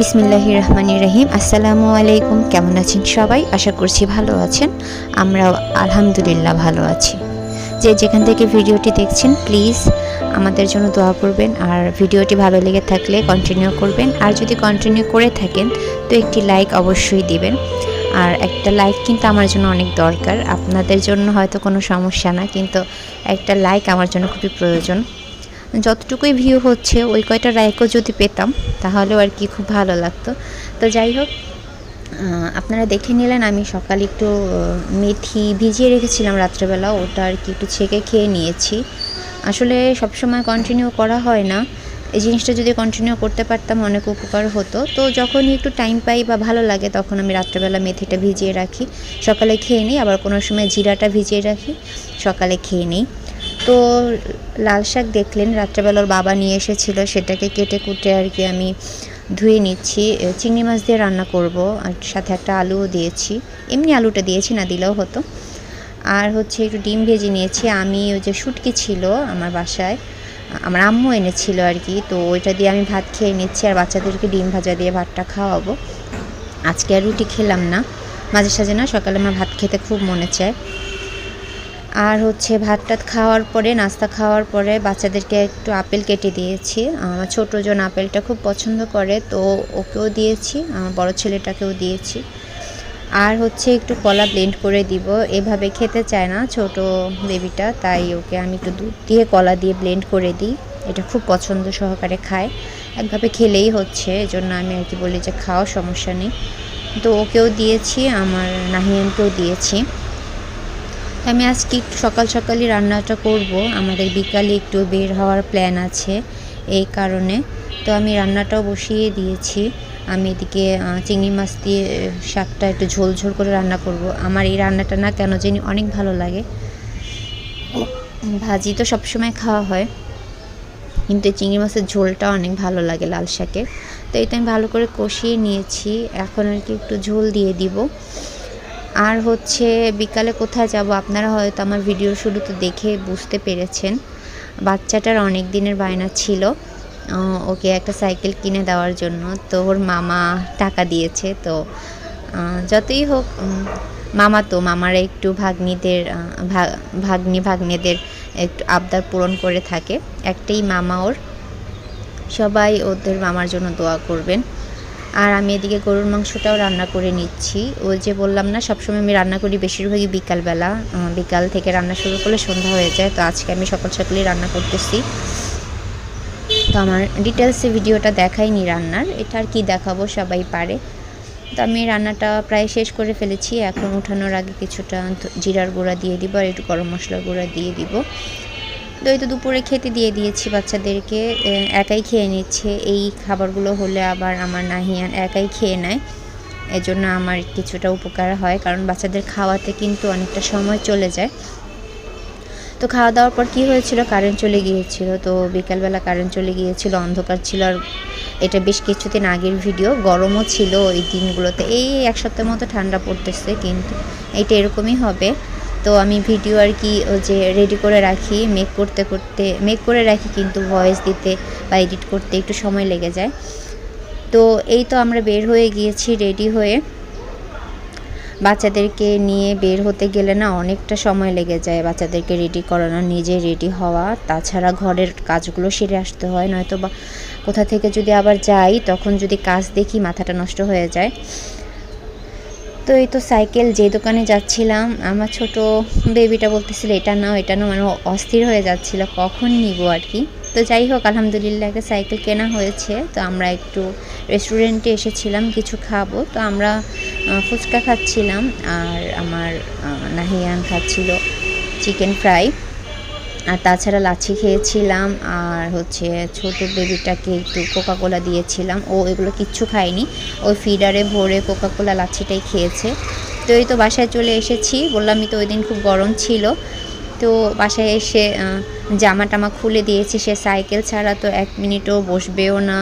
বিসমিল্লাহ রহমানির রহিম আসসালামু আলাইকুম কেমন আছেন সবাই? আশা করছি ভালো আছেন। আমরাও আলহামদুলিল্লাহ ভালো আছি। যে যেখান থেকে ভিডিওটি দেখছেন, প্লিজ আমাদের জন্য দোয়া করবেন। আর ভিডিওটি ভালো লেগে থাকলে কন্টিনিউ করবেন। আর যদি কন্টিনিউ করে থাকেন, তো একটি লাইক অবশ্যই দিবেন। আর একটা লাইক কিন্তু আমার জন্য অনেক দরকার। আপনাদের জন্য হয়তো কোনো সমস্যা না, কিন্তু একটা লাইক আমার জন্য খুবই প্রয়োজন। যতটুকুই ভিউ হচ্ছে, ওই কয়টা রায়কও যদি পেতাম, তাহলেও আর কি খুব ভালো লাগতো। তো যাই হোক আপনারা দেখে নিলেন, আমি সকালে একটু মেথি ভিজিয়ে রেখেছিলাম রাত্রেবেলা, ওটা আর কি একটু ছেঁকে খেয়ে নিয়েছি। আসলে সবসময় কন্টিনিউ করা হয় না। এই জিনিসটা যদি কন্টিনিউ করতে পারতাম, অনেক উপকার হতো। তো যখনই একটু টাইম পাই বা ভালো লাগে, তখন আমি রাত্রেবেলা মেথিটা ভিজিয়ে রাখি। সকালে খেয়ে নিই, আবার কোনো সময় জিরাটা ভিজিয়ে রাখি, সকালে খেয়ে নিই। তো লাল শাক দেখলেন, রাত্রেবেলার বাবা নিয়ে এসেছিল, সেটাকে কেটে কুটে আর কি আমি ধুয়ে নিচ্ছি। চিংড়ি মাছ দিয়ে রান্না করব, আর সাথে একটা আলুও দিয়েছি। এমনি আলুটা দিয়েছি, না দিলেও হতো। আর হচ্ছে একটু ডিম ভেজে নিয়েছি। আমি ওই যে শুটকি ছিল আমার বাসায়, আমার আম্মু এনেছিল আর কি, তো ওইটা দিয়ে আমি ভাত খেয়ে নিচ্ছি, আর বাচ্চাদেরকে ডিম ভাজা দিয়ে ভাতটা খাওয়াবো। আজকে আর রুটি খেলাম না, মাঝে সাঝে না সকালে আমার ভাত খেতে খুব মনে চায়। আর হচ্ছে ভাত টাত খাওয়ার পরে, নাস্তা খাওয়ার পরে বাচ্চাদেরকে একটু আপেল কেটে দিয়েছি। আমার ছোটো জন আপেলটা খুব পছন্দ করে, তো ওকেও দিয়েছি, আমার বড় ছেলেটাকেও দিয়েছি। আর হচ্ছে একটু কলা ব্লেন্ড করে দিব। এভাবে খেতে চায় না ছোট বেবিটা তাই ওকে আমি একটু দুধ দিয়ে কলা দিয়ে ব্লেন্ড করে দিই। এটা খুব পছন্দ সহকারে খায়। একভাবে খেলেই হচ্ছে, এজন্য আমি আর কি বলি যে খাও, সমস্যা নেই। তো ওকেও দিয়েছি, আমার নাহিয়ানকেও দিয়েছি। আমি আজকে একটু সকাল সকালই রান্নাটা করব। আমাদের বিকালে একটু বের হওয়ার প্ল্যান আছে এই কারণে। তো আমি রান্নাটাও বসিয়ে দিয়েছি। আমি এদিকে চিংড়ি মাছ দিয়ে শাকটা একটু ঝোল ঝোল করে রান্না করব। আমার এই রান্নাটা না কেন জানি অনেক ভালো লাগে। ভাজি তো সবসময় খাওয়া হয়। কিন্তু এই চিংড়ি মাছের ঝোলটা অনেক ভালো লাগে লাল শাকের। তো এটা আমি ভালো করে কষিয়ে নিয়েছি। এখন আর কি একটু ঝোল দিয়ে দিব। আর হচ্ছে বিকালে কোথায় যাব? আপনারা হয়তো আমার ভিডিও শুরুতে দেখে বুঝতে পেরেছেন। বাচ্চাটার অনেক দিনের বায়না ছিল ওকে একটা সাইকেল কিনে দেওয়ার জন্য। তো ওর মামা টাকা দিয়েছে, তো যতই হোক মামা তো, মামারা একটু ভাগ্নিদের ভাগ্নি ভাগ্নেদের একটু আবদার পূরণ করে থাকে। একটাই মামা ওর। সবাই ওদের মামার জন্য দোয়া করবেন। আর আমি এদিকে গরুর মাংসটাও রান্না করে নিচ্ছি। ওই যে বললাম না, সবসময় আমি রান্না করি বেশিরভাগই বিকালবেলা। বিকাল থেকে রান্না শুরু করলে সন্ধ্যা হয়ে যায়, তো আজকে আমি সকাল সকালই রান্না করতেছি। তো আমার ডিটেলসে ভিডিওটা দেখাইনি রান্নার, এটা আর কি দেখাবো সবাই পারে। তো আমি রান্নাটা প্রায় শেষ করে ফেলেছি, এখন উঠানোর আগে কিছুটা জিরার গুঁড়া দিয়ে দিব আর একটু গরম মশলার গুঁড়া দিয়ে দিব। এই তো দুপুরে খেতে দিয়ে দিয়েছি বাচ্চাদেরকে একাই খেয়ে নিচ্ছে। এই খাবারগুলো হলে আবার আমার নাহিয়ান একাই খেয়ে নেয়। এজন্য আমার কিছুটা উপকার হয়, কারণ বাচ্চাদের খাওয়াতে কিন্তু অনেকটা সময় চলে যায়। তো খাওয়া দাওয়ার পর কী হয়েছিল? কারেন্ট চলে গিয়েছিল। তো বিকালবেলা কারেন্ট চলে গিয়েছিল, অন্ধকার ছিল। আর এটা বেশ কিছুদিন আগের ভিডিও, গরমও ছিল ওই দিনগুলোতে। এই এক সপ্তাহের মতো ঠান্ডা পড়তেছে, কিন্তু এইটা এরকমই হবে। তো আমি ভিডিও আর কি যে রেডি করে রাখি মেক করতে করতে মেক করে রাখি কিন্তু ভয়েস দিতে বা এডিট করতে একটু সময় লেগে যায়। তো এই তো আমরা বের হয়ে গিয়েছি রেডি হয়ে। বাচ্চাদেরকে নিয়ে বের হতে গেলে না অনেকটা সময় লেগে যায় বাচ্চাদেরকে রেডি করানো, নিজে রেডি হওয়া। তাছাড়া ঘরের কাজগুলো সেরে আসতে হয় নয়তো বা কোথা থেকে যদি আবার যাই, তখন যদি কাজ দেখি মাথাটা নষ্ট হয়ে যায়। তো এই তো সাইকেল, যে দোকানে যাচ্ছিলাম, আমার ছোট বেবিটা বলতেছিল, এটা নাও এটা নাও। মানে অস্থির হয়ে যাচ্ছিল, কখন নিব আর কি? তো যাই হোক, আলহামদুলিল্লাহ একটা সাইকেল কেনা হয়েছে। তো আমরা একটু রেস্টুরেন্টে এসেছিলাম, কিছু খাব। তো আমরা ফুচকা খাচ্ছিলাম, আর আমার নাহিয়ান খাচ্ছিল চিকেন ফ্রাই আর তাছাড়া লাচ্ছি খেয়েছিলাম, আর হচ্ছে ছোট বেবিটাকে একটু কোকা কোলা দিয়েছিলাম। ও এগুলো কিচ্ছু খায়নি। ওই ফিডারে ভরে কোকা কোলা লাচ্ছিটাই খেয়েছে। তো এই তো বাসায় চলে এসেছি। বললামই তো ওই দিন খুব গরম ছিল। তো বাসায় এসে জামা টামা খুলে দিয়েছি। সে সাইকেল ছাড়া তো এক মিনিটও বসবেও না,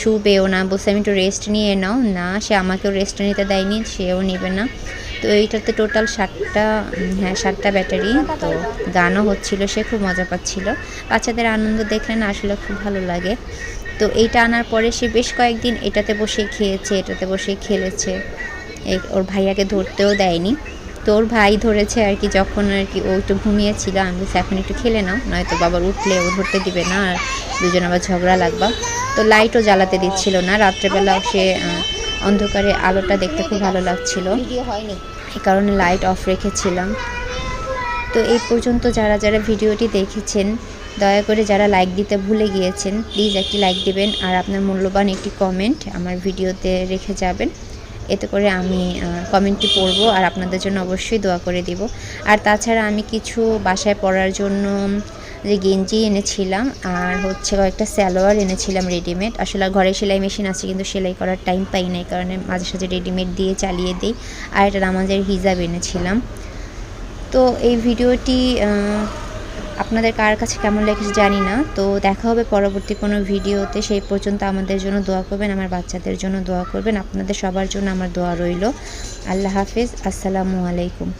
শুবেও না। বসে আমি একটু রেস্ট নিয়ে নাও। না, সে আমাকেও রেস্ট নিতে দেয়নি, সেও নেবে না। তো এইটাতে টোটাল ষাটটা হ্যাঁ ষাটটা ব্যাটারি। তো গানও হচ্ছিল সে খুব মজা পাচ্ছিল। বাচ্চাদের আনন্দ দেখলে না আসলে খুব ভালো লাগে। তো এইটা আনার পরে সে বেশ কয়েকদিন এটাতে বসে খেয়েছে এটাতে বসে খেলেছে। ওর ভাইয়াকে ধরতেও দেয়নি। তো ওর ভাই ধরেছে আর কি যখন আর কি ও একটু ঘুমিয়েছিল আমি বলছি, এখন একটু খেলে নাও নয়তো বাবার উঠলে ও ধরতে দিবে না আর দুজন আবার ঝগড়া লাগবা। তো লাইটও জ্বালাতে দিচ্ছিল না। রাত্রেবেলা সে অন্ধকারে আলোটা দেখতে খুব ভালো লাগছিল। হয়নি। এই কারণে লাইট অফ রেখেছিলাম। তো এই পর্যন্ত যারা যারা ভিডিওটি দেখেছেন দয়া করে যারা লাইক দিতে ভুলে গিয়েছেন প্লিজ একটি লাইক দিবেন আর আপনার মূল্যবান একটি কমেন্ট আমার ভিডিওতে রেখে যাবেন। এতে করে আমি কমেন্টটি পড়ব আর আপনাদের জন্য অবশ্যই দোয়া করে দিব। আর তাছাড়া আমি কিছু বাসায় পরার জন্য যে গেঞ্জি এনেছিলাম আর হচ্ছে কয়েকটা স্যালোয়ার এনেছিলাম রেডিমেড আসলে ঘরে সেলাই মেশিন আছে কিন্তু সেলাই করার টাইম পাই না, এই কারণে মাঝে সাঝে রেডিমেড দিয়ে চালিয়ে দিই। আর একটা নামাজের হিজাব এনেছিলাম। তো এই ভিডিওটি আপনাদের কার কাছে কেমন লেগেছে জানি না। তো দেখা হবে পরবর্তী কোনো ভিডিওতে। সেই পর্যন্ত আমাদের জন্য দোয়া করবেন, আমার বাচ্চাদের জন্য দোয়া করবেন। আপনাদের সবার জন্য আমার দোয়া রইল। আল্লাহ হাফিজ। আসসালামু আলাইকুম।